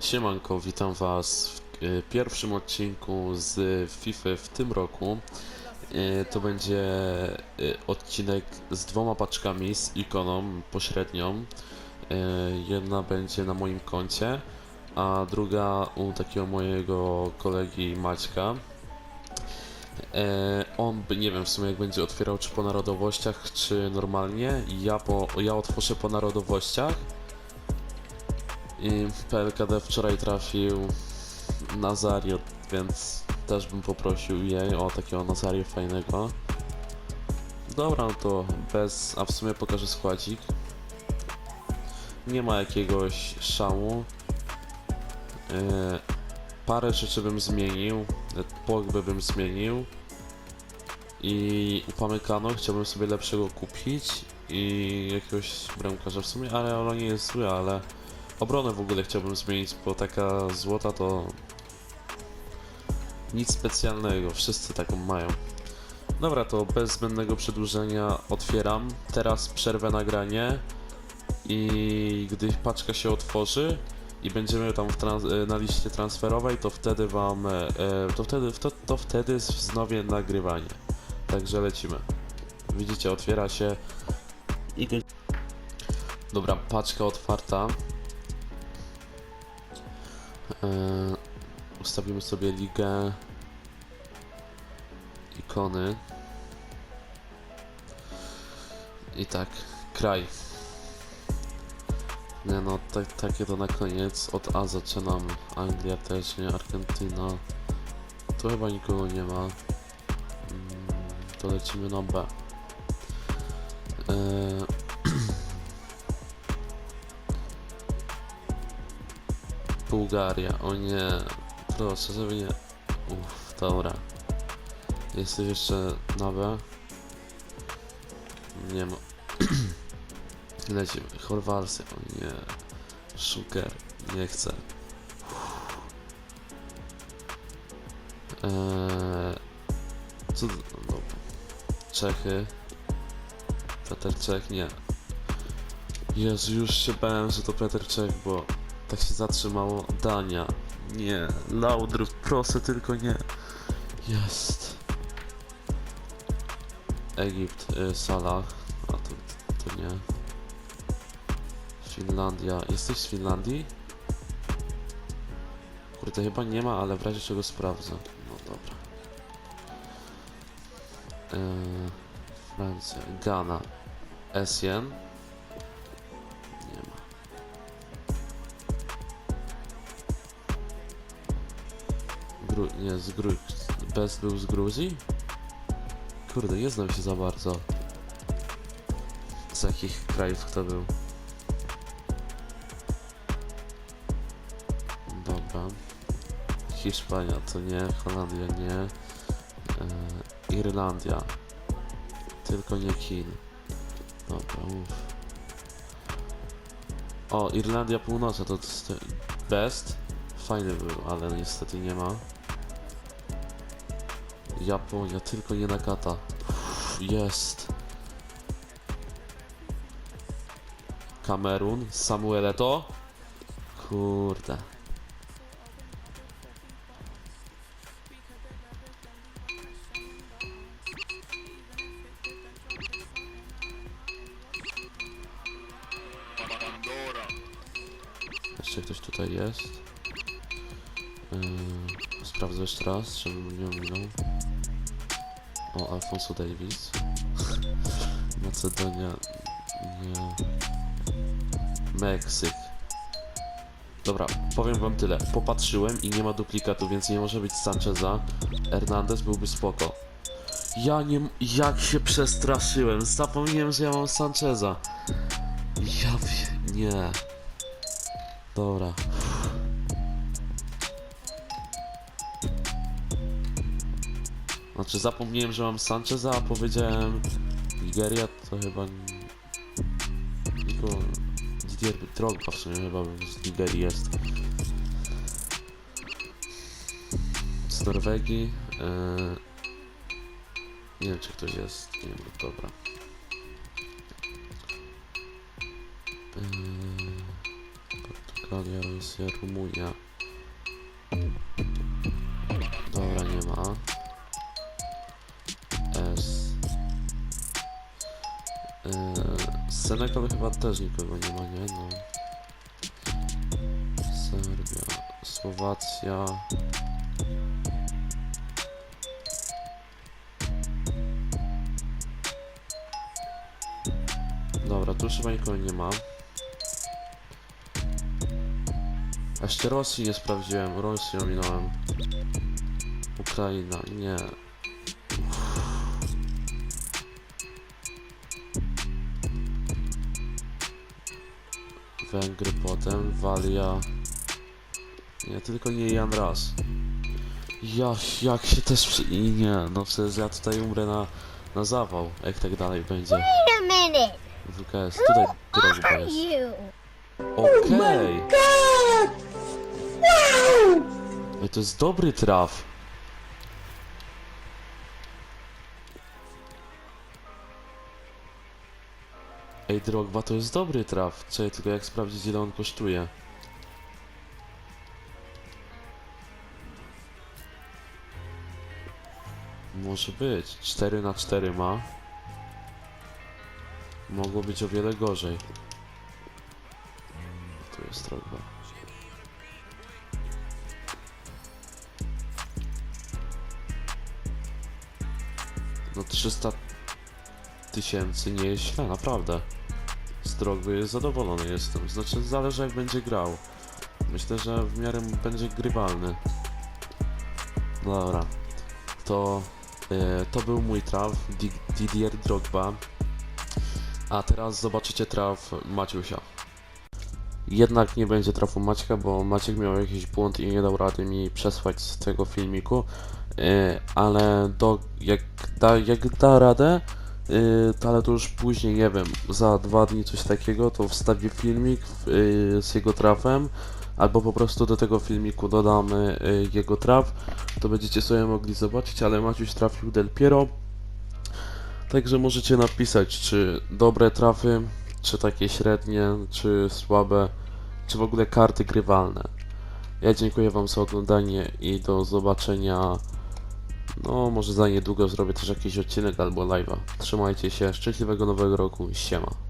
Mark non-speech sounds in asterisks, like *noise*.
Siemanko, witam Was w y, pierwszym odcinku z FIFA w tym roku. Y, To będzie y, odcinek z dwoma paczkami, z ikoną pośrednią. Jedna będzie na moim koncie, a druga u takiego mojego kolegi Maćka. E, on, nie wiem w sumie jak będzie otwierał, czy po narodowościach, czy normalnie. Ja, po, ja otworzę po narodowościach. I PLKD wczoraj trafił Nazario, więc też bym poprosił jej o takiego Nazario fajnego. Dobra, no to bez, a w sumie pokażę składzik. Nie ma jakiegoś szału. Yy, parę rzeczy bym zmienił. Pogby bym zmienił. I upamykano chciałbym sobie lepszego kupić. I jakiegoś bramkarza w sumie, ale ono nie jest zły, ale Obronę w ogóle chciałbym zmienić, bo taka złota to nic specjalnego, wszyscy taką mają. Dobra, to bez zbędnego przedłużenia otwieram. Teraz przerwę nagranie i gdy paczka się otworzy i będziemy tam e, na liście transferowej, to wtedy wam, e, e, to wtedy, to, to wtedy wznowię nagrywanie. Także lecimy. Widzicie, otwiera się i... Dobra, paczka otwarta. Eee, ustawimy sobie ligę ikony. I tak, kraj. Nie no, tak, takie to na koniec. Od A zaczynam Anglia też, nie, Argentyna. Tu chyba nikogo nie ma. Mm, to lecimy na B. Eee, Bułgaria, o nie, proszę, żeby nie. Uff, dobra. Jesteś jeszcze na B? Nie ma. *clears throat* Lecimy. Chorwacja, o nie. Szuker, nie chcę. Eee, co? No, dobra. Czechy. Peter Czech, nie. Jezu, już się bałem, że to Peter Czech, bo tak się zatrzymało. Dania. Nie. Laudrup, proszę, tylko nie. Jest. Egipt, y, Salah. A to, to nie. Finlandia. Jesteś z Finlandii? Kurde, chyba nie ma, ale w razie czego sprawdzę. No dobra. Yy, Francja. Ghana. Essien. Gru nie, z Gru Bez był z Gruzji? Kurde, nie znam się za bardzo. Z jakich krajów kto był. Dobra. Hiszpania to nie, Holandia nie. E, Irlandia. Tylko nie Chin. Dobra, mów. O, Irlandia Północna to jest best. Fajny był, ale niestety nie ma. Japonia, tylko nie Nakata. Jest. Kamerun, Samuel Eto'o. Kurde. Jeszcze ktoś tutaj jest. Yy, sprawdzę jeszcze raz, żebym nie ominął. O, Alfonso Davis. *laughs* Macedonia. Nie. Meksyk. Dobra, powiem wam tyle. Popatrzyłem i nie ma duplikatu, więc nie może być Sancheza. Hernandez byłby spoko. Ja nie... Jak się przestraszyłem. Zapomniałem, że ja mam Sancheza. Ja... wie- Nie. Dobra. Znaczy zapomniałem, że mam Sancheza, a powiedziałem Nigeria, to chyba... Tylko... Didier Drogba w sumie chyba z Nigerii jest. Z Norwegii... Yy... Nie wiem, czy ktoś jest. Nie wiem, dobra. Yy... Portugalia, Rosja, Rumunia. Senegal chyba też nikogo nie ma, nie? No. Serbia, Słowacja. Dobra, tu już chyba nikogo nie ma. A jeszcze Rosji nie sprawdziłem, Rosję ominąłem. Ukraina, nie. Węgry potem, Walia. Nie, tylko nie Jan raz. Ja, jak się też... przy- I nie, no przecież ja tutaj umrę na, na zawał, jak tak dalej będzie. Wait a minute. WKS, tutaj drogi Are jest. Okej. Ej, to jest dobry traf. Ej, Drogba, to jest dobry traf. Czekaj, tylko jak sprawdzić, ile on kosztuje. Może być. 4 na 4 ma. Mogło być o wiele gorzej. Tu jest Drogba. No 300 tysięcy nie jest źle, naprawdę. Drogby zadowolony jestem. Znaczy zależy jak będzie grał. Myślę, że w miarę będzie grywalny. Dobra. To, e, to był mój traf, Di- Didier Drogba. A teraz zobaczycie traf Maciusia. Jednak nie będzie trafu Maćka, bo Maciek miał jakiś błąd i nie dał rady mi przesłać z tego filmiku. Yy, ale do, jak, da, jak da radę, yy, to ale to już później, nie wiem, za dwa dni coś takiego, to wstawię filmik yy, z jego trafem, albo po prostu do tego filmiku dodamy yy, jego traf, to będziecie sobie mogli zobaczyć, ale Maciuś trafił Del Piero, także możecie napisać, czy dobre trafy, czy takie średnie, czy słabe, czy w ogóle karty grywalne. Ja dziękuję Wam za oglądanie i do zobaczenia. No, może za niedługo zrobię też jakiś odcinek albo live'a. Trzymajcie się, szczęśliwego nowego roku, siema.